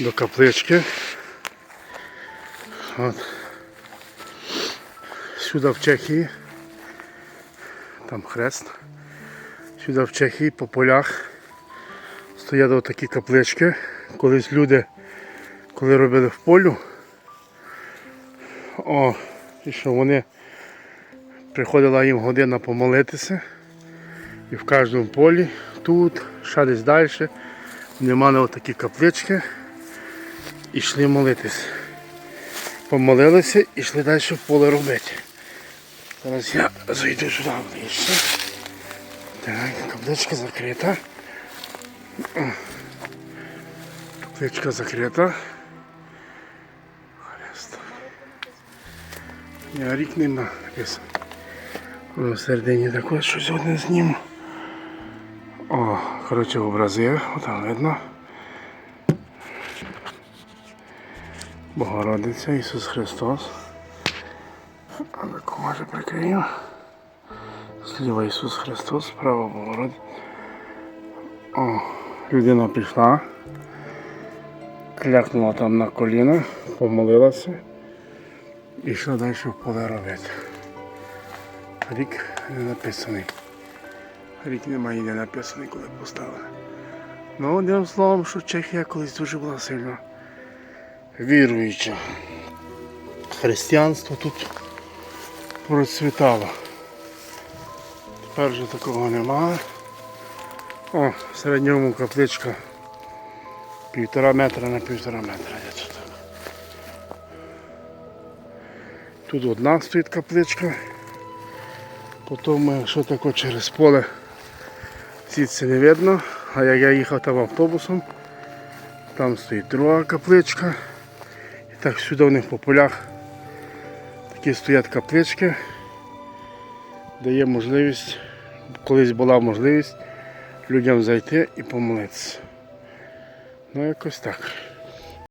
до каплички. От. Сюди в Чехії. Там хрест. Сюди в Чехії по полях стояли такі каплички. Колись люди, коли робили в полю, о, і що вони приходила їм година помолитися. І в кожному полі, тут, ще десь далі, вони мали отакі каплички і йшли молитись. Помолилися і йшли далі в поле робити. Зараз я зайду сюди ближче. Так, капличка закрита. Капличка закрита. Я рік не написано. Воно всередині також щось одне зніму. О, коротше, образи, там видно. Богородиця, Ісус Христос. А таку може прикрию. Зліва Ісус Христос, справа Богородиця. О, людина пішла. Клякнула там на коліна, помолилася і йшла далі в поле робити. Рік не написаний. Рік немає не написаний, коли поставили. Ну, одним словом, що Чехія колись дуже була сильно віруюча. Християнство тут процвітало. Тепер вже такого немає. О, в середньому капличка півтора метра на півтора метра. Тут. одна стоїть капличка. Потім, якщо тако через поле звідси не видно, а як я їхав там автобусом, там стоїть друга капличка. Так сюди в них по полях такі стоять каплички, дає можливість, колись була можливість людям зайти і помолитися. Ну якось так.